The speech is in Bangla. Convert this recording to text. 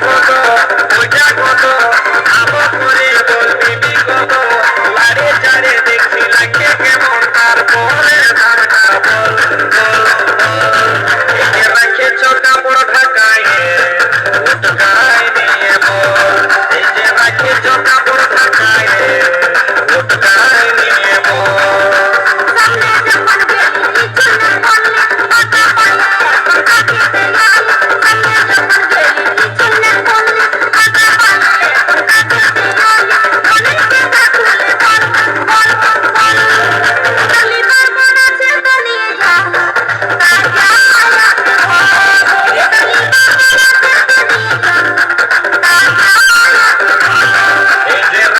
কত ওইটা কত খাব করে বলবি কত আরে চারে দেখছি লাগে কেমন